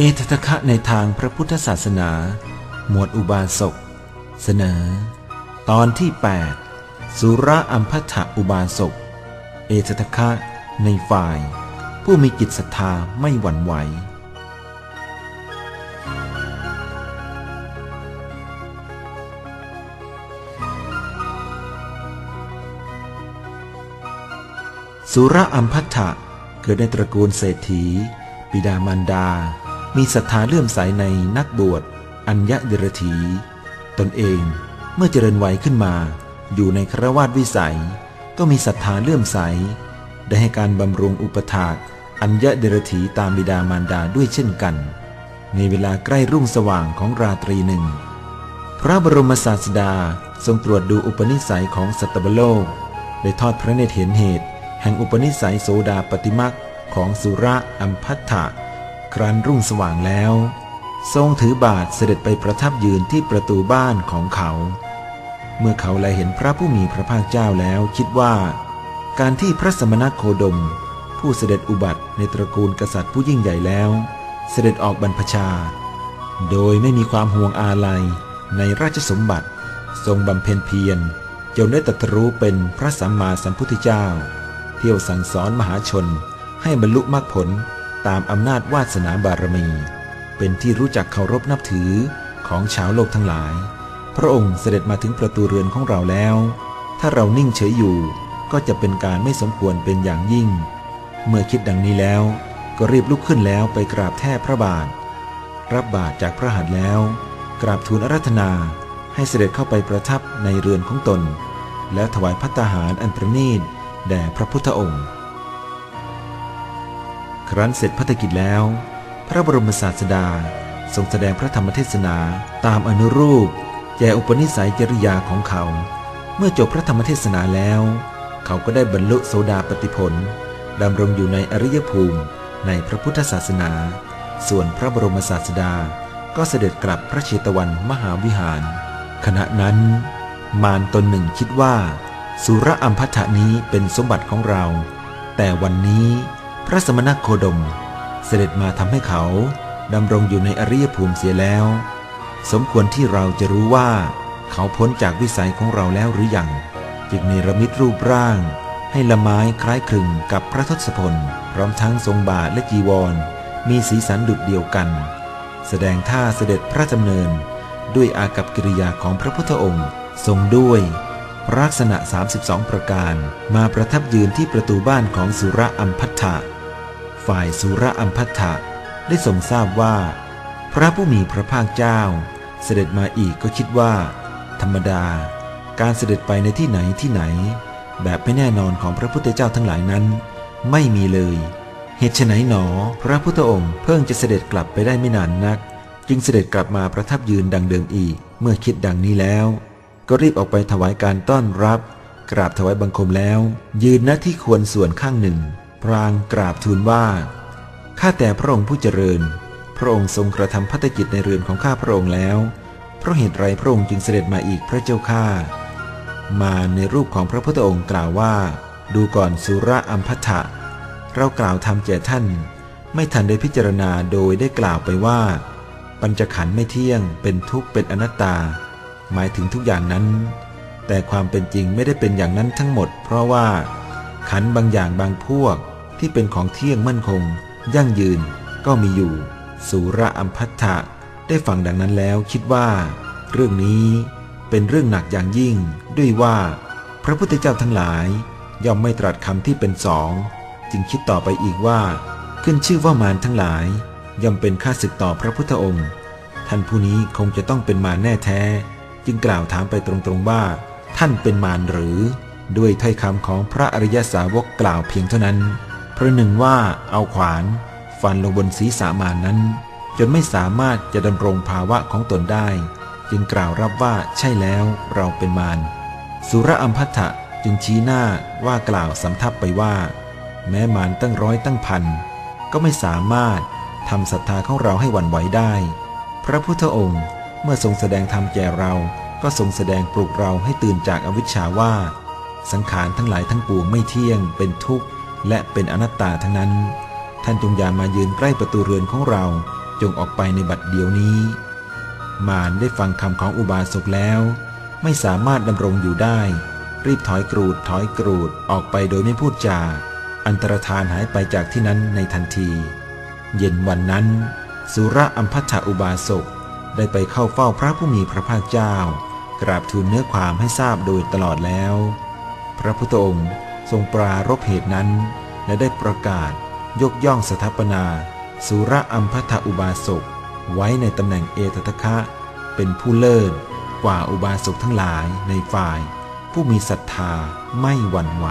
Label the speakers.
Speaker 1: เอตทคะในทางพระพุทธศาสนา หมวดอุบาสก เสนอ ตอนที่ 8 สุระอัมพัทธอุบาสก เอตทคะในฝ่าย ผู้มีจิตศรัทธาไม่หวั่นไหว สุระอัมพัทธะเกิดในตระกูลเศรษฐีบิดามารดา มีศรัทธาเลื่อมใสในนักบวช อัญญเดรถี ตนเองเมื่อเจริญวัยขึ้นมา อยู่ในครวาสวิสัย ก็มีศรัทธาเลื่อมใส ได้ให้การบำรุงอุปถากอัญญเดรถีตามบิดามารดาด้วยเช่นกัน ในเวลาใกล้รุ่งสว่างของราตรีหนึ่ง พระบรมศาสดาทรงตรวจดูอุปนิสัยของสัตวโลกได้ทอดพระเนตรเห็นเหตุ แห่งอุปนิสัยโสดาปฏิมักของสุระอัมพัทธะ รั้นรุ่งสว่างแล้ว ทรงถือบาทเสด็จไปประทับยืนที่ประตูบ้านของเขา เมื่อเขาแลเห็นพระผู้มีพระภาคเจ้าแล้วคิดว่า การที่พระสมณโคดม ผู้เสด็จอุบัติในตระกูลกษัตริย์ผู้ยิ่งใหญ่แล้ว เสด็จออกบรรพชา โดยไม่มีความห่วงอาลัยในราชสมบัติ ทรงบำเพ็ญเพียรจนได้ตรัสรู้เป็นพระสัมมาสัมพุทธเจ้า เที่ยวสั่งสอนมหาชนให้บรรลุมรรคผล ตามอำนาจวาสนาบารมี เป็นที่รู้จักเคารพนับถือของชาวโลกทั้งหลาย พระองค์เสด็จมาถึงประตูเรือนของเราแล้ว ถ้าเรานิ่งเฉยอยู่ก็จะเป็นการไม่สมควรเป็นอย่างยิ่ง เมื่อคิดดังนี้แล้ว ก็รีบลุกขึ้นแล้วไปกราบแทบพระบาท รับบาทจากพระหัตถ์แล้ว กราบทูลอารัธนา ให้เสด็จเข้าไปประทับในเรือนของตน แล้วถวายพัตตาหารอันประณีตแด่พระพุทธองค์ ครั้นเสร็จพัฒกิจแล้ว พระบรมศาสดาทรงแสดงพระธรรมเทศนาตามอนุรูปแก่อุปนิสัยจริยาของเขา เมื่อจบพระธรรมเทศนาแล้ว เขาก็ได้บรรลุโสดาปติผลดำรงอยู่ในอริยภูมิในพระพุทธศาสนา ส่วนพระบรมศาสดาก็เสด็จกลับพระเชตวันมหาวิหาร ขณะนั้น มารตนหนึ่งคิดว่า สุระอัมพัทนี้เป็นสมบัติของเรา แต่วันนี้ พระสมณโคดม เสด็จมาทำให้เขาดำรงอยู่ในอริยภูมิเสียแล้ว สมควรที่เราจะรู้ว่า เขาพ้นจากวิสัยของเราแล้วหรือยังจึงเนรมิตรูปร่าง ให้ละไม้คล้ายคลึงกับพระทศพล พร้อมทั้งทรงบาทและจีวร มีสีสันดุดเดียวกัน แสดงท่าเสด็จพระดำเนิน ด้วยอากับกิริยาของพระพุทธองค์ทรงด้วยลักษณะ 32 ประการ มาประทับยืนที่ประตูบ้านของสุระอัมพัทธะ ฝ่ายสุระอัมพัทธะได้ทรงทราบว่า พระผู้มีพระภาคเจ้า เสด็จมาอีกก็คิดว่า ธรรมดา การเสด็จไปในที่ไหนที่ไหน แบบไม่แน่นอนของพระพุทธเจ้าทั้งหลายนั้น ไม่มีเลย เหตุไฉนหนอ พระพุทธองค์เพิ่งจะเสด็จกลับไปได้ไม่นานนัก จึงเสด็จกลับมาประทับยืนดังเดิมอีก เมื่อคิดดังนี้แล้ว ก็รีบออกไปถวายการต้อนรับ กราบถวายบังคมแล้ว ยืนณที่ควรส่วนข้างหนึ่ง พรางกราบทูลว่า ข้าแต่พระองค์ผู้เจริญ พระองค์ทรงกระทำพัฒกิจในเรือนของข้าพระองค์แล้ว เพราะเหตุไรพระองค์จึงเสด็จมาอีกพระเจ้าข้า มาในรูปของพระพุทธองค์กล่าวว่า ดูก่อนสุระอัมพัทะเรากล่าวทำแก่ท่าน ไม่ทันได้พิจารณาโดยได้กล่าวไปว่า ปัญจขันธ์ไม่เที่ยง เป็นทุกข์เป็นอนัตตา หมายถึงทุกอย่างนั้น แต่ความเป็นจริงไม่ได้เป็นอย่างนั้นทั้งหมด เพราะว่า ขันบางอย่างบางพวกที่เป็นของเที่ยงมั่นคง ยั่งยืนก็มีอยู่ สุระอัมพัทธะได้ฟังดังนั้นแล้วคิดว่า เรื่องนี้เป็นเรื่องหนักอย่างยิ่ง ด้วยว่า พระพุทธเจ้าทั้งหลาย ย่อมไม่ตรัสคำที่เป็นสอง จึงคิดต่อไปอีกว่า ขึ้นชื่อว่ามารทั้งหลาย ย่อมเป็นข้าศึกต่อพระพุทธองค์ ท่านผู้นี้คงจะต้องเป็นมารแน่แท้ จึงกล่าวถามไปตรงๆว่า ท่านเป็นมารหรือ ด้วยถ้อยคำของพระอริยสาวกกล่าวเพียงเท่านั้นพระหนึ่งว่าเอาขวาน ฟันลงบนศีรษะมานั้น จนไม่สามารถจะดำรงภาวะของตนได้ จึงกล่าวรับว่าใช่แล้วเราเป็นมารสุรอัมพัทธะจึงชี้หน้าว่ากล่าวสำทับไปว่า แม้มารตั้งร้อยตั้งพันก็ไม่สามารถทำศรัทธาของเราให้หวั่นไหวได้ พระพุทธองค์เมื่อทรงแสดงธรรมแก่เราก็ทรงแสดงปลุกเราให้ตื่นจากอวิชชาว่า สังขารทั้งหลายทั้งปวงไม่เที่ยง เป็นทุกข์ และเป็นอนัตตาทั้งนั้น ท่านจงอย่ามายืนใกล้ประตูเรือนของเราจงออกไปในบัดเดียวนี้ มารได้ฟังคำของอุบาสกแล้ว ไม่สามารถดำรงอยู่ได้ รีบถอยกรูดถอยกรูดออกไปโดยไม่พูดจา อันตรธานหายไปจากที่นั้นในทันที เย็นวันนั้น สุระอัมพัทธอุบาสกได้ไปเข้าเฝ้าพระผู้มีพระภาคเจ้า กราบทูลเนื้อความให้ทราบโดยตลอดแล้ว พระพุทธองค์ทรงปรารบเหตุนั้น และได้ประกาศยกย่องสถาปนา สุระอัมพัทธอุบาสกไว้ในตำแหน่งเอตทะคะ เป็นผู้เลิศกว่าอุบาสกทั้งหลายในฝ่าย ผู้มีศรัทธาไม่หวั่นไหว